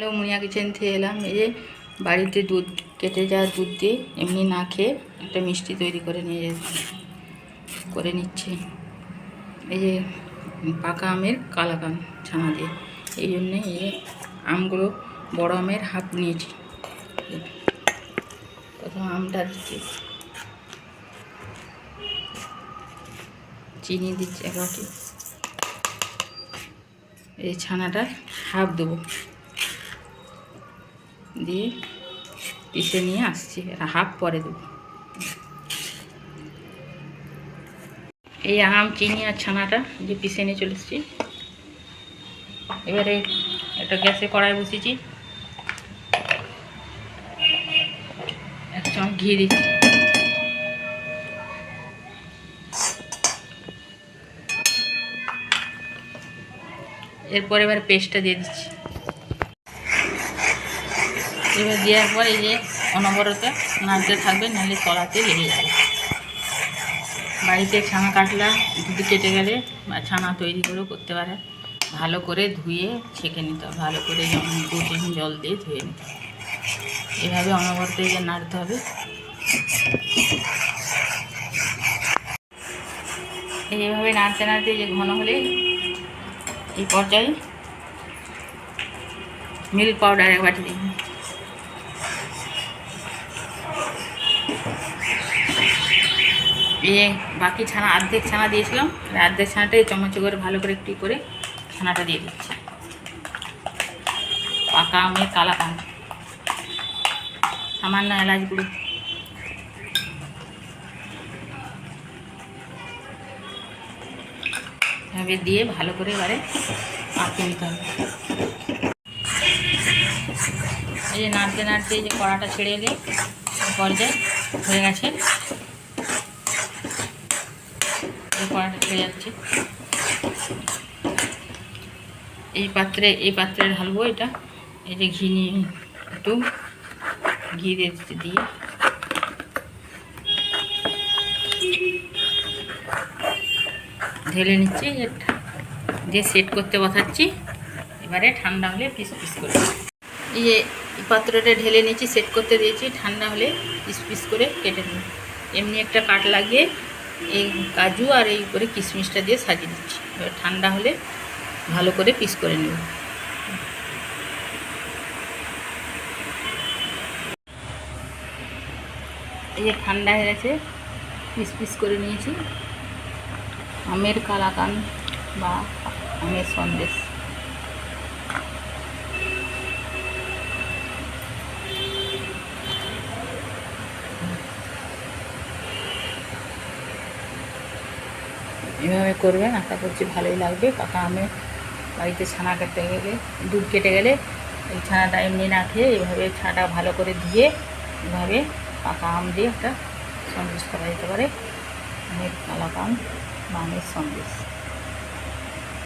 Hello মুনিয়া kitchen থেকে এলাম, এই যে বাড়িতে দুধ, কেটে যাওয়া দুধ দিয়ে এমনি না খেয়ে একটা মিষ্টি তৈরি করে নিয়ে করে নিচ্ছি। এই যে পাকা আমের কালাকান ছানা দিয়ে, এই জন্যে এই আমগুলো, বড় আমের হাফ নিয়েছি। প্রথম আমটা দিচ্ছি। চিনি দিচ্ছি এক এই ছানাটা হাফ দেবো। দিয়ে পিষে নিয়ে আসছি। আর হাফ পরে দেবো। এই আম, চিনি আর ছানাটা যে পিষে নিয়ে চলে এসেছি। এবারে একটা গ্যাসে কড়াই বসেছি এক চামচ ঘি দিচ্ছি। এরপর এবার পেস্টটা দিয়ে দিচ্ছি। এবার দেওয়ার পর এই যে অনবরত নাড়তে থাকবে, নাহলে তলাতে লেগে যাবে। বাড়িতে ছানা কাটলা দুধ কেটে গেলে বা ছানা তৈরি করেও করতে পারে। ভালো করে ধুয়ে ছেঁকে নিতে হবে, ভালো করে যেমন জল দিয়ে ধুয়ে নিতে হবে। এভাবে অনবরত এই যে নাড়তে হবে। এইভাবে নাড়তে নাড়তে যে ঘন হলে এই পর্যায়ে মিল্ক পাউডার এক বাটি দিন দিয়ে বাকি ছানা অর্ধেক ছানা দিয়েছিলাম। অর্ধেক ছানাটা এই চামচে করে ভালো করে একটু করে ছানাটা দিয়ে দিচ্ছি। পাকা আমের কালা পান সামান্য এলাচ গুঁড়ো। এভাবে দিয়ে ভালো করে এবারে মাখিয়ে নিতে হবে। এই যে নাড়তে নাড়তে যে কড়াটা ছেড়ে এলে পর্যায়ে হয়ে গেছে। যাচ্ছে। এই পাত্রে এই পাত্রে ঢালবো এটা। এই যে ঘি নিয়ে একটু ঘি দিয়ে দিয়ে। ঢেলে নিচ্ছি যে সেট করতে বসাচ্ছি। এবারে ঠান্ডা হলে পিস পিস করে। এই যে পাত্রটা ঢেলে নিয়েছি সেট করতে দিয়েছি, ঠান্ডা হলে পিস পিস করে কেটে নেব। এমনি একটা কাট লাগিয়ে এই কাজু আর এই করে কিশমিশটা দিয়ে সাজিয়ে দিচ্ছি এবার ঠান্ডা হলে ভালো করে পিস করে নেব। এই যে ঠান্ডা হয়ে গেছে, পিস পিস করে নিয়েছি। আমের কালাকান বা আমের সন্দেশ। এভাবে করবেন আশা করছি ভালোই লাগবে। পাকা আমের বাড়িতে ছানা কেটে গেলে, দুধ কেটে গেলে এই ছানাটা এমনি না খেয়ে এইভাবে ছানাটা ভালো করে দিয়ে এভাবে পাকা আম দিয়ে একটা সন্দেশ করা যেতে পারে। অনেক কালাকাম বা আমের সন্দেশ।